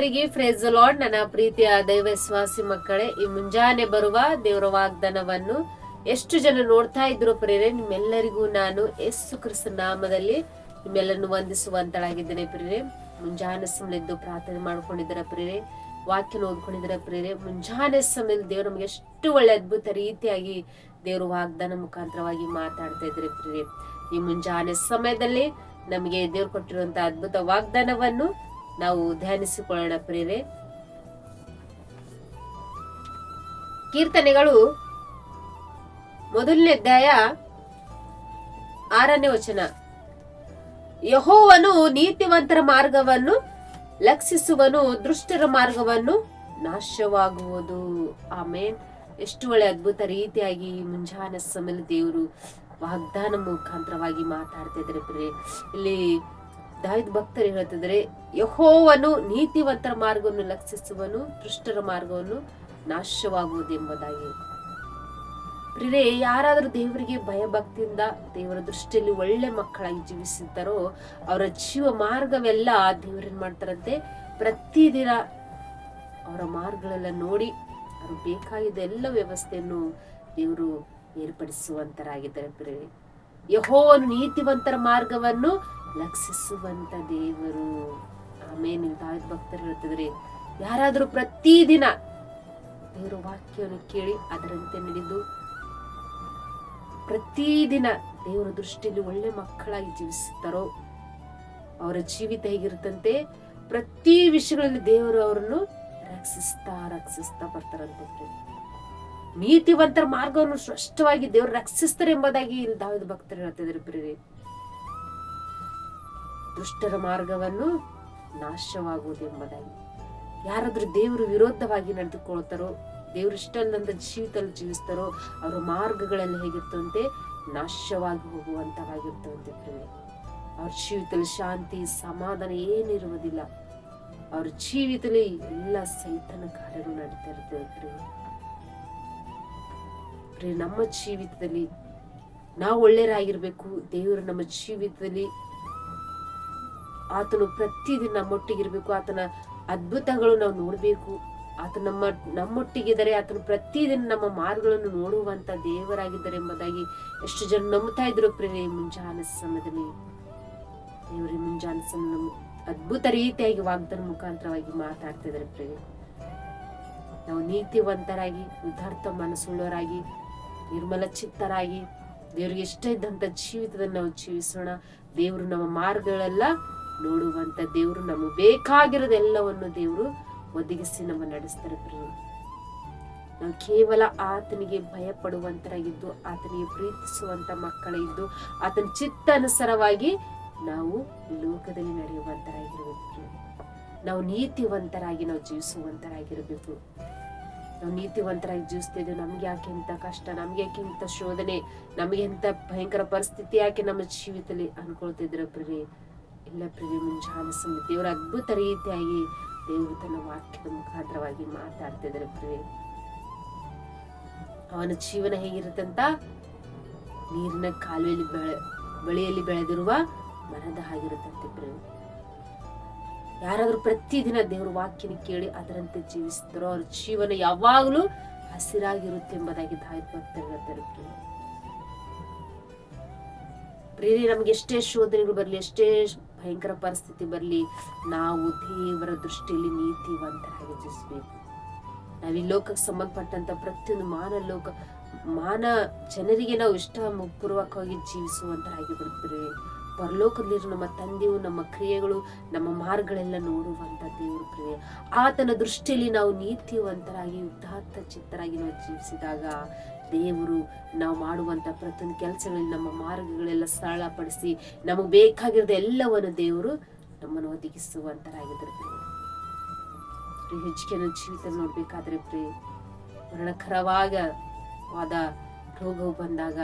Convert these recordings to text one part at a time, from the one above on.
ಪ್ರಿಯರಿಗೆ phrase lord, ನನ್ನ ಪ್ರೀತಿಯ ದೈವ ವಿಶ್ವಾಸಿ ಮಕ್ಕಳೇ, ಈ ಮುಂಜಾನೆ ಬರುವ ದೇವರ ವಾಗ್ದಾನವನ್ನು ಎಷ್ಟು ಜನ ನೋಡ್ತಾ ಇದ್ರು ಪ್ರಿಯರೇ, ನಿಮ್ಮೆಲ್ಲರಿಗೂ ನಾನು ಯೇಸು ಕ್ರಿಸ್ತ ನಾಮದಲ್ಲಿ ನಿಮ್ಮೆಲ್ಲರನ್ನು ವಂದಿಸುವಂತಳಾಗಿದ್ದೇನೆ ಪ್ರಿಯರೇ. ಮುಂಜಾನೆ ಸಮಯದ್ದು ಪ್ರಾರ್ಥನೆ ಮಾಡ್ಕೊಂಡಿದ್ದೀರ ಪ್ರಿಯರೇ ವಾಕ್ಯ ಓದ್ಕೊಂಡಿದ್ದೀರ ಪ್ರಿಯರೇ, ಮುಂಜಾನೆ ಸಮಯದಲ್ಲಿ ದೇವರು ನಮಗೆ ಎಷ್ಟು ಒಳ್ಳೆ ಅದ್ಭುತ ರೀತಿಯಾಗಿ ದೇವರು ವಾಗ್ದಾನ ಮುಖಾಂತರವಾಗಿ ಮಾತಾಡ್ತಾ ಇದ್ರೆ ಪ್ರಿಯರೇ. ಈ ಮುಂಜಾನೆ ಸಮಯದಲ್ಲಿ ನಮಗೆ ದೇವ್ರು ಕೊಟ್ಟಿರುವಂತಹ ಅದ್ಭುತ ವಾಗ್ದಾನವನ್ನು ನಾವು ಧ್ಯಾನಿಸಿಕೊಳ್ಳೋಣ ಪ್ರೇರೆ ಕೀರ್ತನೆಗಳು ಮೊದಲನೇ ಅಧ್ಯಾಯ ಆರನೇ ವಚನ. ಯಹೋವನು ನೀತಿವಂತರ ಮಾರ್ಗವನ್ನು ಲಕ್ಷಿಸುವನು, ದುಷ್ಟರ ಮಾರ್ಗವನ್ನು ನಾಶವಾಗುವುದು. ಆಮೇನ್. ಎಷ್ಟು ಒಳ್ಳೆ ಅದ್ಭುತ ರೀತಿಯಾಗಿ ಮುಂಜಾನೆ ಸಮಯದಲ್ಲಿ ದೇವರು ವಾಗ್ದಾನ ಮುಖಾಂತರವಾಗಿ ಮಾತಾಡ್ತಿದ್ರೆ ಇಲ್ಲಿ ದಾವಿದ ಭಕ್ತರು ಹೇಳ್ತಿದ್ರೆ ಯಹೋವನು ನೀತಿವಂತರ ಮಾರ್ಗವನ್ನು ಲಕ್ಷಿಸುವನು, ದುಷ್ಟರ ಮಾರ್ಗವನ್ನು ನಾಶವಾಗುವುದು ಎಂಬುದಾಗಿ ಪ್ರಿಯರೇ, ಯಾರಾದರೂ ದೇವರಿಗೆ ಭಯಭಕ್ತಿಯಿಂದ ದೇವರ ದೃಷ್ಟಿಯಲ್ಲಿ ಒಳ್ಳೆ ಮಕ್ಕಳಾಗಿ ಜೀವಿಸಿದ್ದಾರೋ, ಅವರ ಜೀವ ಮಾರ್ಗವೆಲ್ಲ ದೇವರೇನ್ ಮಾಡ್ತಾರಂತೆ? ಪ್ರತಿದಿನ ಅವರ ಮಾರ್ಗಗಳೆಲ್ಲ ನೋಡಿ, ಅವರು ಬೇಕಾಗಿದ್ದ ಎಲ್ಲ ವ್ಯವಸ್ಥೆಯನ್ನು ದೇವರು ಏರ್ಪಡಿಸುವಂತರಾಗಿದ್ದಾರೆ ಪ್ರಿಯರೇ. ಯಹೋವನು ನೀತಿವಂತರ ಮಾರ್ಗವನ್ನು ಲಕ್ಷಿಸುವಂತ ದೇವರು. ಆಮೇಲೆ ದಾವಿದ ಭಕ್ತರು ಹೇಳ್ತಿದ್ರೆ ಯಾರಾದರೂ ಪ್ರತಿದಿನ ದೇವರ ವಾಕ್ಯವನ್ನು ಕೇಳಿ ಅದರಂತೆ ನಡೆದು ಪ್ರತಿದಿನ ದೇವರ ದೃಷ್ಟಿಯಲ್ಲಿ ಒಳ್ಳೆ ಮಕ್ಕಳಾಗಿ ಜೀವಿಸುತ್ತಾರೋ, ಅವರ ಜೀವಿತ ಹೇಗಿರುತ್ತಂತೆ ಪ್ರತಿ ವಿಷಯಗಳಲ್ಲಿ ದೇವರು ಅವರನ್ನು ರಕ್ಷಿಸ್ತಾ ರಕ್ಷಿಸ್ತಾ ಬರ್ತಾರಂತೆ. ನೀತಿವಂತರ ಮಾರ್ಗವನ್ನು ಸ್ಪಷ್ಟವಾಗಿ ದೇವರು ರಕ್ಷಿಸ್ತಾರೆ ಎಂಬುದಾಗಿ ಇಲ್ಲಿ ದಾವಿದ ಭಕ್ತರು ಹೇಳ್ತಿದ್ದಾರೆ ಪ್ರೇರಿ ದುಷ್ಟರ ಮಾರ್ಗವನ್ನು ನಾಶವಾಗುವುದು ಎಂಬುದಾಗಿ. ಯಾರಾದ್ರೂ ದೇವರು ವಿರೋಧವಾಗಿ ನಡೆದುಕೊಳ್ತಾರೋ ದೇವರು ಇಷ್ಟಲ್ಲದಂತ ಜೀವಿತದಲ್ಲಿ ಜೀವಿಸ್ತಾರೋ, ಅವರ ಮಾರ್ಗಗಳಲ್ಲಿ ಹೇಗಿರ್ತವಂತೆ ನಾಶವಾಗಿ ಹೋಗುವಂತವಾಗಿರ್ತವಂತೆ ಪ್ರೇರಿ ಅವ್ರ ಜೀವಿತದಲ್ಲಿ ಶಾಂತಿ, ಸಮಾಧಾನ ಏನಿರುವುದಿಲ್ಲ. ಅವ್ರ ಜೀವಿತದಲ್ಲಿ ಎಲ್ಲ ಸೈತನ ಕಾರ್ಯಗಳು ನಡೀತಾ ಇರ್ತವೆ ಪ್ರಿಯರೇ. ಪ್ರಿಯ ನಮ್ಮ ಜೀವಿತದಲ್ಲಿ ನಾವು ಒಳ್ಳೆಯರಾಗಿರ್ಬೇಕು, ದೇವರು ನಮ್ಮ ಜೀವಿತದಲ್ಲಿ ಆತನು ಪ್ರತಿದಿನ ನಮ್ಮೊಟ್ಟಿಗಿರ್ಬೇಕು, ಆತನ ಅದ್ಭುತಗಳು ನಾವು ನೋಡಬೇಕು. ಆತ ನಮ್ಮ, ನಮ್ಮೊಟ್ಟಿಗಿದ್ದಾರೆ ಆತನು ಪ್ರತಿದಿನ ನಮ್ಮ ಮಾರ್ಗಗಳನ್ನು ನೋಡುವಂತ ದೇವರಾಗಿದ್ದಾರೆ ಎಂಬುದಾಗಿ ಎಷ್ಟು ಜನ ನಂಬ್ತಾ ಇದ್ರು ಪ್ರೇರೆ ಮುಂಜಾನೆ ಸಮಯದಲ್ಲಿ ದೇವರ ಮುಂಜಾನೆ ಸಮಯ ಅದ್ಭುತ ರೀತಿಯಾಗಿ ವಾಗ್ದಾನ ಮುಖಾಂತರವಾಗಿ ಮಾತಾಡ್ತಾ ಇದ್ದಾರೆ ಪ್ರಿಯರೇ. ನಾವು ನೀತಿವಂತರಾಗಿ ಉದಾರ್ಥ ಮನಸ್ಸುಳ್ಳವರಾಗಿ ನಿರ್ಮಲ ಚಿತ್ತರಾಗಿ ದೇವರಿಗೆ ಇಷ್ಟ ಜೀವಿತದಲ್ಲಿ ನಾವು ಜೀವಿಸೋಣ, ದೇವರು ನಮ್ಮ ಮಾರ್ಗಗಳೆಲ್ಲ ನೋಡುವಂತ ದೇವರು ನಮಗೆ ಬೇಕಾಗಿರೋದೆಲ್ಲವನ್ನು ದೇವರು ಒದಗಿಸಿ ನಮ್ಮ ನಡೆಸ್ತಾರೆ ನಾವು ಕೇವಲ ಆತನಿಗೆ ಭಯ ಪಡುವಂತರಾಗಿದ್ದು ಆತನಿಗೆ ಪ್ರೀತಿಸುವಂತ ಮಕ್ಕಳಿದ್ದು, ಆತನ ಚಿತ್ತಾನುಸಾರವಾಗಿ ನಾವು ಈ ಲೋಕದಲ್ಲಿ ನಡೆಯುವಂತರಾಗಿರಬೇಕು. ನಾವು ನೀತಿವಂತರಾಗಿ ನಾವು ಜೀವಿಸುವಂತರಾಗಿರ್ಬೇಕು. ನಾವು ನೀತಿವಂತರಾಗಿ ಜೀವಿಸ್ತಿದ್ದೇವೆ ನಮ್ಗೆ ಯಾಕೆ ಇಂಥ ಕಷ್ಟ? ನಮ್ಗೆ ಯಾಕೆ ಇಂಥ ಶೋಧನೆ? ನಮಗೆ ಇಂಥ ಭಯಂಕರ ಪರಿಸ್ಥಿತಿ ಯಾಕೆ ನಮ್ಮ ಜೀವಿತದಲ್ಲಿ ಅನ್ಕೊಳ್ತಿದ್ರ ಪ್ರಿಯೆ ಇಲ್ಲ ಪ್ರಿಯ ಮುಂಜಾನೆ ದೇವರ ಅದ್ಭುತ ರೀತಿಯಾಗಿ ದೇವರು ತನ್ನ ವಾಕ್ಯದ ಮುಖಾಂತರವಾಗಿ ಮಾತಾಡ್ತಿದ್ದಾರೆ ಪ್ರಿಯೆ ಅವನ ಜೀವನ ಹೇಗಿರುತ್ತಂತ? ನೀರಿನ ಕಾಲುವೆಯಲ್ಲಿ ಬೆಳೆ, ಬಳಿಯಲ್ಲಿ ಬೆಳೆದಿರುವ ಮರದ ಹಾಗಿರುತ್ತಂತೆ ಪ್ರಿಯೆ ಯಾರಾದ್ರೂ ಪ್ರತಿದಿನ ದೇವರ ವಾಕ್ಯನ ಕೇಳಿ ಅದರಂತೆ ಜೀವಿಸ್ತಾರೋ ಅವ್ರ ಜೀವನ ಯಾವಾಗಲೂ ಹಸಿರಾಗಿರುತ್ತೆ ಎಂಬುದಾಗಿ ದಾಯಿ ಪ್ರೇರಿ ನಮ್ಗೆ ಎಷ್ಟೇ ಶೋಧನೆಗಳು ಬರಲಿ, ಎಷ್ಟೇ ಭಯಂಕರ ಪರಿಸ್ಥಿತಿ ಬರಲಿ, ನಾವು ದೇವರ ದೃಷ್ಟಿಯಲ್ಲಿ ನೀತಿವಂತರಾಗಿ ಜೀವಿಸಬೇಕು. ನಾವು ಈ ಲೋಕಕ್ಕೆ ಸಂಬಂಧಪಟ್ಟಂತ ಪ್ರತಿಯೊಂದು ಮಾನ ಲೋಕ, ಮಾನ ಜನರಿಗೆ ನಾವು ಇಷ್ಟ ಪೂರ್ವಕವಾಗಿ ಜೀವಿಸುವಂತರಾಗಿ ಬಿಡ್ತೀರಿ ಪರಲೋಕದಲ್ಲಿರೋ ನಮ್ಮ ತಂದೆಯು, ನಮ್ಮ ಕ್ರಿಯೆಗಳು, ನಮ್ಮ ಮಾರ್ಗಗಳೆಲ್ಲ ನೋಡುವಂಥ ದೇವರು ಕ್ರಿಯೆ. ಆತನ ದೃಷ್ಟಿಯಲ್ಲಿ ನಾವು ನೀತಿವಂತರಾಗಿ ಯುದ್ಧಾರ್ಥ ಚಿತ್ತರಾಗಿ ನಾವು ಜೀವಿಸಿದಾಗ ದೇವರು ನಾವು ಮಾಡುವಂಥ ಪ್ರತಿಯೊಂದು ಕೆಲಸಗಳಲ್ಲಿ ನಮ್ಮ ಮಾರ್ಗಗಳೆಲ್ಲ ಸರಳಪಡಿಸಿ ನಮಗೆ ಬೇಕಾಗಿರೋದು ಎಲ್ಲವನ್ನು ದೇವರು ನಮ್ಮನ್ನು ಒದಗಿಸುವಂತರಾಗಿದ್ದರು ಪ್ರಿಯ ಹೆಚ್ಚಿನ ಜೀವಿತ ನೋಡ್ಬೇಕಾದ್ರೆ ಪ್ರೇ ಮರಣಕರವಾಗ ವಾದ ರೋಗವು ಬಂದಾಗ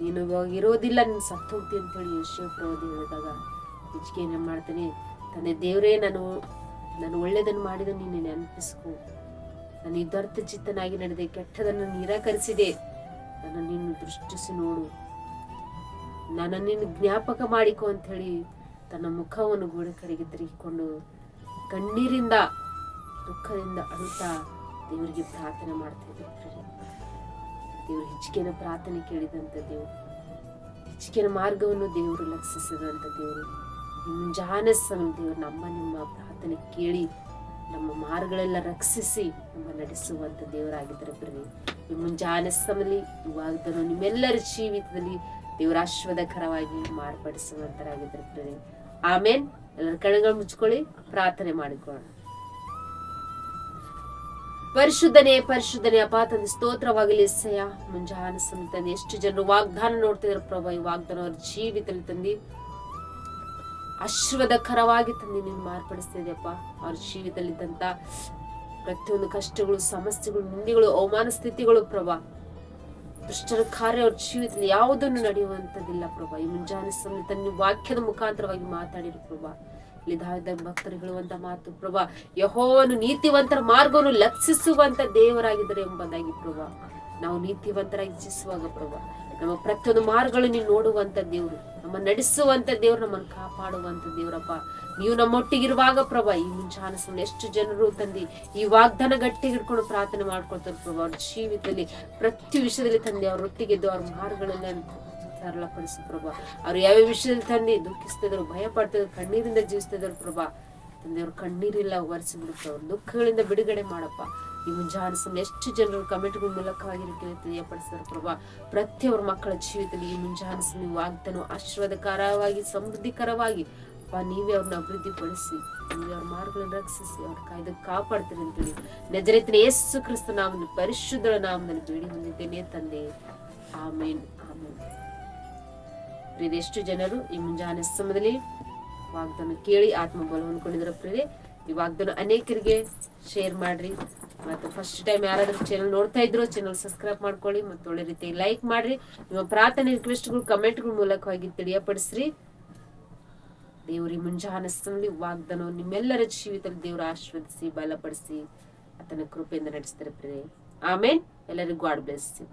ನೀನು ಇವಾಗ ಇರೋದಿಲ್ಲ ನೀನು ಸತ್ತು ಹೋಗ್ತಿ ಅಂತೇಳಿ ಯಶೋ ಪ್ರವಾದಿ ಹೇಳಿದಾಗ ಹೆಚ್ಚಿಗೆ ಏನೇನು ಮಾಡ್ತಾನೆ ತನ್ನ ದೇವರೇ, ನಾನು ನಾನು ಒಳ್ಳೇದನ್ನು ಮಾಡಿದ ನೀನು ನೆನಪಿಸ್ಕೊ. ನಾನು ಇದರ್ಥ ಚಿತ್ತನಾಗಿ ನಡೆದೆ, ಕೆಟ್ಟದನ್ನು ನಿರಾಕರಿಸಿದೆ. ನನ್ನ ನೀನು ದೃಷ್ಟಿಸಿ ನೋಡು. ನನ್ನ ನಿನ್ನ ಜ್ಞಾಪಕ ಮಾಡಿಕೊ ಅಂತ ಹೇಳಿ ತನ್ನ ಮುಖವನ್ನು ಗೋಡೆ ಕಡೆಗೆ ತಿರುಗಿಕೊಂಡು ಕಣ್ಣೀರಿಂದ, ದುಃಖದಿಂದ ಅಳುತ್ತಾ ದೇವರಿಗೆ ಪ್ರಾರ್ಥನೆ ಮಾಡ್ತಾ ದೇವರು ಹೆಚ್ಚಿಗೆನ ಪ್ರಾರ್ಥನೆ ಕೇಳಿದಂಥ ದೇವರು ಹೆಚ್ಚಿಗೆನ ಮಾರ್ಗವನ್ನು ದೇವರು ಲಕ್ಷಿಸಿದಂಥ ದೇವರು ನಿಮ್ಮ ಸಮಯ ದೇವರು ನಮ್ಮ ನಿಮ್ಮ ಪ್ರಾರ್ಥನೆ ಕೇಳಿ, ನಮ್ಮ ಮಾರ್ಗಗಳೆಲ್ಲ ರಕ್ಷಿಸಿ ನಮ್ಮ ನಡೆಸುವಂಥ ದೇವರಾಗಿದ್ದಾರೆ ಬರೀ ಈ ಮುಂಜಾನೆ ಸಮಲಿ ನಿಮ್ಮೆಲ್ಲರ ಜೀವಿತದಲ್ಲಿ ದೇವರಾಶ್ವದಕರವಾಗಿ ಮಾರ್ಪಡಿಸುವಂತರಾಗಿದ್ದಾರೆ ಪ್ರೇರೆ ಆಮೇಲೆ ಎಲ್ಲರ ಕಣ್ಣುಗಳು ಮುಚ್ಕೊಳ್ಳಿ, ಪ್ರಾರ್ಥನೆ ಮಾಡಿಕೊಳ್ಳೋಣ. ಪರಿಶುದ್ಧನೇ ಪರಿಶುದ್ಧನೇ, ಅಪ್ಪ ತಂದೆ, ಸ್ತೋತ್ರವಾಗಲಿ ಸಯ ಮುಂಜಾನ ಸಮಯ ಎಷ್ಟು ಜನರು ವಾಗ್ದಾನ ನೋಡ್ತಿದ್ರು ಪ್ರಭಾ, ಈ ವಾಗ್ದಾನ ಅವ್ರ ಜೀವಿತದಲ್ಲಿ ತಂದಿ. ಆಶೀರ್ವಾದಕರವಾಗಿ ತಂದೆ ನೀನು ಮಾರ್ಪಡಿಸ್ತಿದ್ಯಪ್ಪ ಅವ್ರ ಜೀವಿತದಲ್ಲಿದ್ದಂತ ಪ್ರತಿಯೊಂದು ಕಷ್ಟಗಳು, ಸಮಸ್ಯೆಗಳು, ನಿಂದಿಗಳು, ಅವಮಾನ ಸ್ಥಿತಿಗಳು ಪ್ರಭಾ. ದುಷ್ಟರ ಕಾರ್ಯ ಅವ್ರ ಜೀವಿತದಲ್ಲಿ ಯಾವುದನ್ನು ನಡೆಯುವಂಥದ್ದಿಲ್ಲ ಪ್ರಭಾ. ಈ ಮುಂಜಾನೆ ಸಮಯ ತನ್ನ ವಾಕ್ಯದ ಮುಖಾಂತರವಾಗಿ ಮಾತಾಡಿರು ಪ್ರಭಾ. ಇಲ್ಲಿ ದಾವಿದ ಭಕ್ತರು ಹೇಳುವಂತ ಮಾತು ಪ್ರಭಾ. ಯಹೋವನು ನೀತಿವಂತರ ಮಾರ್ಗವನ್ನು ಲಕ್ಷಿಸುವಂತ ದೇವರಾಗಿದ್ದಾರೆ ಎಂಬುದಾಗಿ ಪ್ರಭಾ. ನಾವು ನೀತಿವಂತರಾಗಿ ಇಚ್ಛಿಸುವಾಗ ಪ್ರಭಾ ನಮ್ಮ ಪ್ರತಿಯೊಂದು ಮಾರ್ಗಗಳು ನೀನು ನೋಡುವಂತ ದೇವ್ರು. ನಮ್ಮ ನಡೆಸುವಂತ ದೇವ್ರು ನಮ್ಮನ್ನು ಕಾಪಾಡುವಂತ ದೇವ್ರಪ್ಪ. ನೀವು ನಮ್ಮೊಟ್ಟಿಗಿರುವಾಗ ಪ್ರಭಾ, ಈ ಸಮಯ ಎಷ್ಟು ಜನರು ತಂದಿ, ಈ ವಾಗ್ದಾನ ಗಟ್ಟಿ ಹಿಡ್ಕೊಂಡು ಪ್ರಾರ್ಥನೆ ಮಾಡ್ಕೊಳ್ತಾರೆ ಪ್ರಭಾ. ಅವ್ರ ಜೀವಿತದಲ್ಲಿ, ಪ್ರತಿ ವಿಷಯದಲ್ಲಿ ತಂದೆ, ಅವ್ರ ಒಟ್ಟಿಗೆದ್ದು, ಅವ್ರ ಮಾರ್ಗಗಳನ್ನ ಸರಳಪಡಿಸಿ ಪ್ರಭಾ. ಅವ್ರು ಯಾವ ವಿಷಯದಲ್ಲಿ ತಂದೆ, ದುಃಖಿಸ್ತಿದ್ರು ಭಯ ಪಡ್ತಿದ್ರು ಕಣ್ಣೀರಿಂದ ಜೀವಿಸ್ತಿದ್ರು ಪ್ರಭಾ. ತಂದೆ ಕಣ್ಣೀರಿಲ್ಲ ಕಣ್ಣೀರಿಲ್ಲ ಒರೆಸಿಬಿಡುತ್ತೆ ಅವ್ರ ದುಃಖಗಳಿಂದ ಬಿಡುಗಡೆ ಮಾಡಪ್ಪ. ಈ ಮುಂಜಾನೆ ಸಮಯ ಎಷ್ಟು ಜನರು ಕಮೆಂಟ್ಗಳ ಮೂಲಕವಾಗಿ ತಿಳಿಯಪಡಿಸಿದ್ರು ಪ್ರಭಾ. ಪ್ರತಿಯೊಬ್ಬರ ಮಕ್ಕಳ ಜೀವಿತದಲ್ಲಿ ಈ ಮುಂಜಾನೆ ಸಮಯ ವಾಗ್ದಾನ ಆಶೀರ್ವಾದಕರವಾಗಿ, ಸಮೃದ್ಧಿಕರವಾಗಿ, ಅಪ್ಪ, ನೀವೇ ಅವ್ರನ್ನ ಅಭಿವೃದ್ಧಿಪಡಿಸಿ, ನೀವೇ ಅವ್ರ ಮಾರ್ಗಗಳನ್ನು ರಕ್ಷಿಸಿ, ಅವ್ರ ಕಾಯ್ದ ಕಾಪಾಡ್ತೀರಿ ಅಂತೇಳಿ. ನಜರೇತಿನ ಯೇಸು ಕ್ರಿಸ್ತ ನಾಮನ ಪರಿಶುದ್ಧ ನಾಮದಲ್ಲಿ ಬೇಡಿ ಹೊಂದಿದ್ದೇನೆ ತಂದೆ. ಆಮೇನ್ ಆಮೇನ್. ಪ್ರೀತಿ ಎಷ್ಟು ಜನರು ಈ ಮುಂಜಾನೆ ಸಮಯದಲ್ಲಿ ವಾಗ್ದಾನ ಕೇಳಿ ಆತ್ಮ ಬಲ ಪ್ರಿಯರೇ, ಈ ವಾಗ್ದಾನ ಅನೇಕರಿಗೆ ಶೇರ್ ಮಾಡ್ರಿ. ಮತ್ತು ಫಸ್ಟ್ ಟೈಮ್ ಯಾರಾದರೂ ಚಾನಲ್ ನೋಡ್ತಾ ಇದ್ರು ಚಾನಲ್ ಸಬ್ಸ್ಕ್ರೈಬ್ ಮಾಡ್ಕೊಳ್ಳಿ ಮತ್ತು ಒಳ್ಳೆ ರೀತಿ ಲೈಕ್ ಮಾಡ್ರಿ. ನಿಮ್ಮ ಪ್ರಾರ್ಥನೆ ರಿಕ್ವೆಸ್ಟ್ಗಳು ಕಮೆಂಟ್ಗಳ ಮೂಲಕವಾಗಿ ತಿಳಿಯಪಡಿಸ್ರಿ. ದೇವರಿ ಈ ಮುಂಜಾನೆ ಸಮಯದಲ್ಲಿ ವಾಗ್ದಾನ ನಿಮ್ಮೆಲ್ಲರ ಜೀವಿತದಲ್ಲಿ ದೇವರ ಆಶೀರ್ವದಿಸಿ ಬಲಪಡಿಸಿ ಆತನ ಕೃಪೆಯಿಂದ ನಡೆಸ್ತಾರೆ ಪ್ರಿಯರೇ. ಆಮೇನ್ ಎಲ್ಲರಿಗೂ ಗಾಡ್ ಬೆಳೆಸ್ತೀವಿ